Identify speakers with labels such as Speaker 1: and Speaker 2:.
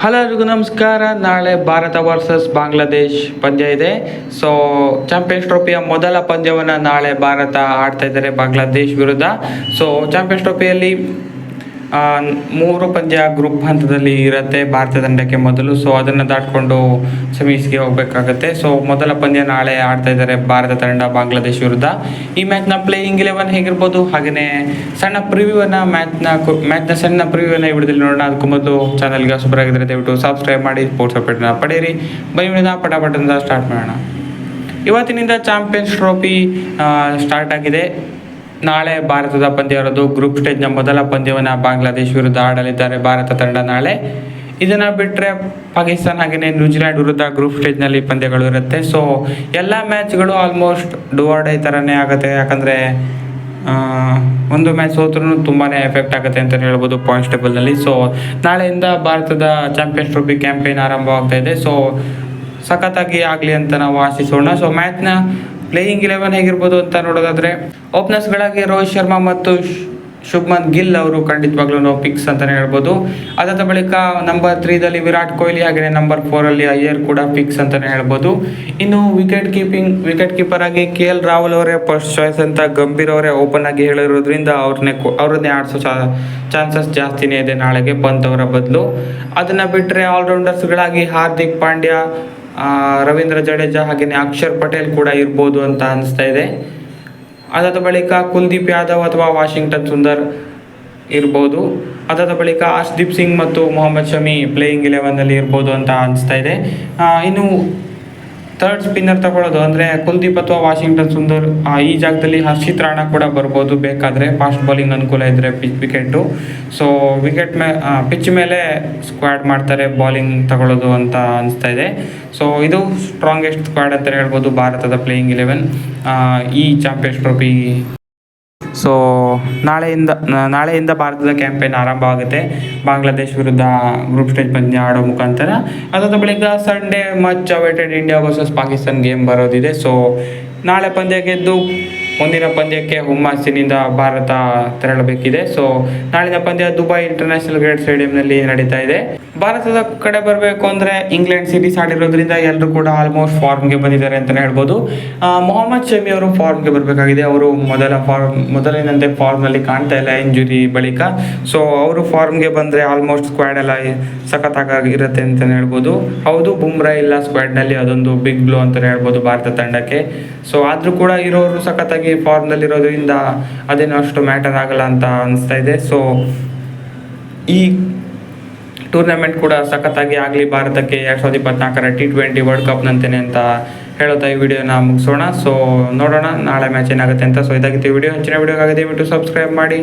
Speaker 1: Hello ನಮಸ್ಕಾರ. ನಾಳೆ Bharat versus Bangladesh ಪಂದ್ಯ ಇದೆ. ಸೊ ಚಾಂಪಿಯನ್ಸ್ ಟ್ರೋಫಿಯ ಮೊದಲ ಪಂದ್ಯವನ್ನು ನಾಳೆ ಭಾರತ ಆಡ್ತಾ ಇದ್ದಾರೆ ಬಾಂಗ್ಲಾದೇಶ್ ವಿರುದ್ಧ. ಸೊ ಚಾಂಪಿಯನ್ಸ್ ಟ್ರೋಫಿಯಲ್ಲಿ ಮೂರು ಪಂದ್ಯ ಗ್ರೂಪ್ ಹಂತದಲ್ಲಿ ಇರುತ್ತೆ ಭಾರತ ತಂಡಕ್ಕೆ ಮೊದಲು. ಸೊ ಅದನ್ನು ದಾಟ್ಕೊಂಡು ಸೆಮೀಸ್ಗೆ ಹೋಗಬೇಕಾಗತ್ತೆ. ಸೊ ಮೊದಲ ಪಂದ್ಯ ನಾಳೆ ಆಡ್ತಾ ಇದ್ದಾರೆ ಭಾರತ ತಂಡ ಬಾಂಗ್ಲಾದೇಶ್ ವಿರುದ್ಧ. ಈ ಮ್ಯಾಚ್ನ ಪ್ಲೇಯಿಂಗ್ ಇಲೆವೆನ್ ಹೇಗಿರ್ಬೋದು? ಹಾಗೆಯೇ ಸಣ್ಣ ಪ್ರಿವ್ಯೂವನ್ನು ಮ್ಯಾಚ್ನ ಮ್ಯಾಚ್ನ ಸಣ್ಣ ಪ್ರಿವ್ಯೂವನ್ನು ವಿಡಿಯೋದಲ್ಲಿ ನೋಡೋಣ. ಅದಕ್ಕೂ ಮೊದಲು ಚಾನಲ್ಗೆ ಹೊಸಬರಾಗಿದ್ದರೆ ದಯವಿಟ್ಟು ಸಬ್ಸ್ಕ್ರೈಬ್ ಮಾಡಿ ಸ್ಪೋರ್ಟ್ಸ್ ಅಪ್ಡೇಟ್ನ ಪಡೆಯಿರಿ. ಬೈ ಪಟಾಪಟದಿಂದ ಸ್ಟಾರ್ಟ್ ಮಾಡೋಣ. ಇವತ್ತಿನಿಂದ ಚಾಂಪಿಯನ್ಸ್ ಟ್ರೋಫಿ ಸ್ಟಾರ್ಟ್ ಆಗಿದೆ. ನಾಳೆ ಭಾರತದ ಪಂದ್ಯ ಇರೋದು ಗ್ರೂಪ್ ಸ್ಟೇಜ್ನ ಮೊದಲ ಪಂದ್ಯವನ್ನು ಬಾಂಗ್ಲಾದೇಶ್ ವಿರುದ್ಧ ಆಡಲಿದ್ದಾರೆ. ಭಾರತ ತಂಡ ನಾಳೆ. ಇದನ್ನು ಬಿಟ್ಟರೆ ಪಾಕಿಸ್ತಾನ ಹಾಗೆಯೇ ನ್ಯೂಜಿಲ್ಯಾಂಡ್ ವಿರುದ್ಧ ಗ್ರೂಪ್ ಸ್ಟೇಜ್ನಲ್ಲಿ ಪಂದ್ಯಗಳು ಇರುತ್ತೆ. ಸೊ ಎಲ್ಲ ಮ್ಯಾಚ್ಗಳು ಆಲ್ಮೋಸ್ಟ್ ಡುವಾರ್ಡೈ ಥರನೇ ಆಗುತ್ತೆ. ಯಾಕಂದರೆ ಒಂದು ಮ್ಯಾಚ್ ಸೋತ್ರೂ ತುಂಬಾ ಎಫೆಕ್ಟ್ ಆಗುತ್ತೆ ಅಂತ ಹೇಳ್ಬೋದು ಪಾಯಿಂಟ್ಸ್ ಟೇಬಲ್ನಲ್ಲಿ ಸೊ ನಾಳೆಯಿಂದ ಭಾರತದ ಚಾಂಪಿಯನ್ಸ್ ಟ್ರೋಫಿ ಕ್ಯಾಂಪೇನ್ ಆರಂಭವಾಗ್ತಾ ಇದೆ. ಸೊ ಸಖತ್ತಾಗಿ ಆಗಲಿ ಅಂತ ನಾವು ಆಶಿಸೋಣ. ಸೊ ಮ್ಯಾಚ್ನ ಪ್ಲೇಯಿಂಗ್ ಇಲೆವೆನ್ ಹೇಗಿರ್ಬೋದು ಅಂತ ನೋಡೋದಾದ್ರೆ ಓಪನರ್ಸ್ಗಳಾಗಿ ರೋಹಿತ್ ಶರ್ಮಾ ಮತ್ತು ಶುಭ್ಮನ್ ಗಿಲ್ ಅವರು ಖಂಡಿತವಾಗ್ಲೂ ನಾವು ಪಿಕ್ಸ್ ಅಂತಲೇ ಹೇಳ್ಬೋದು. ಅದಾದ ಬಳಿಕ ನಂಬರ್ ತ್ರೀದಲ್ಲಿ ವಿರಾಟ್ ಕೊಹ್ಲಿ ಹಾಗೆಯೇ ನಂಬರ್ ಫೋರಲ್ಲಿ ಅಯ್ಯರ್ ಕೂಡ ಪಿಕ್ಸ್ ಅಂತಲೇ ಹೇಳ್ಬೋದು. ಇನ್ನು ವಿಕೆಟ್ ಕೀಪಿಂಗ್ ವಿಕೆಟ್ ಕೀಪರ್ ಆಗಿ ಕೆ ಎಲ್ ರಾಹುಲ್ ಅವರೇ ಫಸ್ಟ್ ಚಾಯ್ಸ್ ಅಂತ ಗಂಭೀರ್ ಅವರೇ ಓಪನ್ ಆಗಿ ಹೇಳಿರೋದ್ರಿಂದ ಅವ್ರನ್ನೇ ಅವ್ರನ್ನೇ ಆಡಿಸೋ ಚಾನ್ಸಸ್ ಜಾಸ್ತಿನೇ ಇದೆ ನಾಳೆಗೆ ಪಂತ್ ಅವರ ಬದಲು. ಅದನ್ನು ಬಿಟ್ಟರೆ ಆಲ್ರೌಂಡರ್ಸ್ಗಳಾಗಿ ಹಾರ್ದಿಕ್ ಪಾಂಡ್ಯ ರವೀಂದ್ರ ಜಡೇಜಾ ಹಾಗೆಯೇ ಅಕ್ಷರ್ ಪಟೇಲ್ ಕೂಡ ಇರ್ಬೋದು ಅಂತ ಅನಿಸ್ತಾ ಇದೆ. ಅದಾದ ಬಳಿಕ ಕುಲ್ದೀಪ್ ಯಾದವ್ ಅಥವಾ ವಾಷಿಂಗ್ಟನ್ ಸುಂದರ್ ಇರ್ಬೋದು. ಅದಾದ ಬಳಿಕ ಹರ್ಷ್ದೀಪ್ ಸಿಂಗ್ ಮತ್ತು ಮೊಹಮ್ಮದ್ ಶಮಿ ಪ್ಲೇಯಿಂಗ್ ಇಲೆವೆನ್ನಲ್ಲಿ ಇರ್ಬೋದು ಅಂತ ಅನಿಸ್ತಾ ಇದೆ. ಇನ್ನು ಥರ್ಡ್ ಸ್ಪಿನ್ನರ್ ತಗೊಳ್ಳೋದು ಅಂದರೆ ಕುಲ್ದೀಪ್ ಅಥವಾ ವಾಷಿಂಗ್ಟನ್ ಸುಂದರ್ ಈ ಜಾಗದಲ್ಲಿ ಹರ್ಷಿತ್ ರಾಣಾ ಕೂಡ ಬರ್ಬೋದು ಬೇಕಾದರೆ. ಫಾಸ್ಟ್ ಬೌಲಿಂಗ್ ಅನುಕೂಲ ಇದ್ದರೆ ಪಿಚ್ ವಿಕೆಟು ಸೊ ವಿಕೆಟ್ ಮೇ ಪಿಚ್ ಮೇಲೆ ಸ್ಕ್ವಾಡ್ ಮಾಡ್ತಾರೆ ಬೌಲಿಂಗ್ ತಗೊಳ್ಳೋದು ಅಂತ ಅನಿಸ್ತಾ ಇದೆ. ಸೊ ಇದು ಸ್ಟ್ರಾಂಗೆಸ್ಟ್ ಸ್ಕ್ವಾಡ್ ಅಂತ ಹೇಳ್ಬೋದು ಭಾರತದ ಪ್ಲೇಯಿಂಗ್ ಇಲೆವೆನ್ ಈ ಚಾಂಪಿಯನ್ಸ್ ಟ್ರೋಫಿ ಸೊ ನಾಳೆಯಿಂದ ನಾಳೆಯಿಂದ ಭಾರತದ ಕ್ಯಾಂಪೇನ್ ಆರಂಭ ಆಗುತ್ತೆ. ಬಾಂಗ್ಲಾದೇಶ್ ವಿರುದ್ಧ ಗ್ರೂಪ್ ಸ್ಟೇಜ್ ಪಂದ್ಯ ಆಡೋ ಮುಖಾಂತರ. ಅದಾದ ಬಳಿಕ Sunday much awaited India versus Pakistan game ಬರೋದಿದೆ. So ನಾಳೆ ಪಂದ್ಯ ಗೆದ್ದು ಮುಂದಿನ ಪಂದ್ಯಕ್ಕೆ ಹುಮ್ಮಸ್ಸಿನಿಂದ ಭಾರತ ತೆರಳಬೇಕಿದೆ. ಸೊ ನಾಳಿನ ಪಂದ್ಯ ದುಬೈ ಇಂಟರ್ನ್ಯಾಷನಲ್ ಗ್ರೇಡ್ ಸ್ಟೇಡಿಯಂನಲ್ಲಿ ನಡೀತಾ ಇದೆ. ಭಾರತದ ಕಡೆ ಬರಬೇಕು ಅಂದರೆ ಇಂಗ್ಲೆಂಡ್ ಸೀರೀಸ್ ಆಡಿರೋದ್ರಿಂದ ಎಲ್ಲರೂ ಕೂಡ ಆಲ್ಮೋಸ್ಟ್ ಫಾರ್ಮ್ಗೆ ಬಂದಿದ್ದಾರೆ ಅಂತಲೇ ಹೇಳ್ಬೋದು. ಮೊಹಮ್ಮದ್ ಶಮಿ ಅವರು ಫಾರ್ಮ್ಗೆ ಬರಬೇಕಾಗಿದೆ. ಅವರು ಮೊದಲ ಫಾರ್ಮ್ ಮೊದಲಿನಂತೆ ಫಾರ್ಮ್ನಲ್ಲಿ ಕಾಣ್ತಾ ಇಲ್ಲ ಇಂಜುರಿ ಬಳಿಕ. ಸೊ ಅವರು ಫಾರ್ಮ್ಗೆ ಬಂದರೆ ಆಲ್ಮೋಸ್ಟ್ ಸ್ಕ್ವಾಡ್ ಎಲ್ಲ ಸಖತ್ತಾಗಿರುತ್ತೆ ಅಂತಲೇ ಹೇಳ್ಬೋದು. ಹೌದು, ಬುಮ್ರಾ ಇಲ್ಲ ಸ್ಕ್ವಾಡ್ನಲ್ಲಿ ಅದೊಂದು ಬಿಗ್ ಬ್ಲೋ ಅಂತಲೇ ಹೇಳ್ಬೋದು ಭಾರತ ತಂಡಕ್ಕೆ. ಸೊ ಆದರೂ ಕೂಡ ಇರೋರು ಸಖತ್ತಾಗಿ ಫಾರ್ಮ್ನಲ್ಲಿರೋದ್ರಿಂದ ಅದೇನೋ ಅಷ್ಟು ಮ್ಯಾಟರ್ ಆಗಲ್ಲ ಅಂತ ಅನಿಸ್ತಾ ಇದೆ. ಸೊ ಈ ಟೂರ್ನಮೆಂಟ್ ಕೂಡ ಸಖತ್ತಾಗಿ ಆಗಲಿ, ಭಾರತಕ್ಕೆ ಎರಡು ಸಾವಿರದ ಇಪ್ಪತ್ನಾಲ್ಕರ ಟಿ ಟ್ವೆಂಟಿ ವರ್ಲ್ಡ್ ಕಪ್ನಂತೇನೆ ಅಂತ ಹೇಳುತ್ತಾ ಈ ವಿಡಿಯೋನ ಮುಗಿಸೋಣ. ಸೊ ನೋಡೋಣ, ನಾಳೆ ಮ್ಯಾಚ್ ಏನಾಗುತ್ತೆ ಅಂತ. ಸೊ ಇದಾಗಿತ್ತು ವಿಡಿಯೋ. ಹೆಚ್ಚಿನ ವಿಡಿಯೋಗಾಗಿದೆ ದಯವಿಟ್ಟು ಸಬ್ಸ್ಕ್ರೈಬ್ ಮಾಡಿ.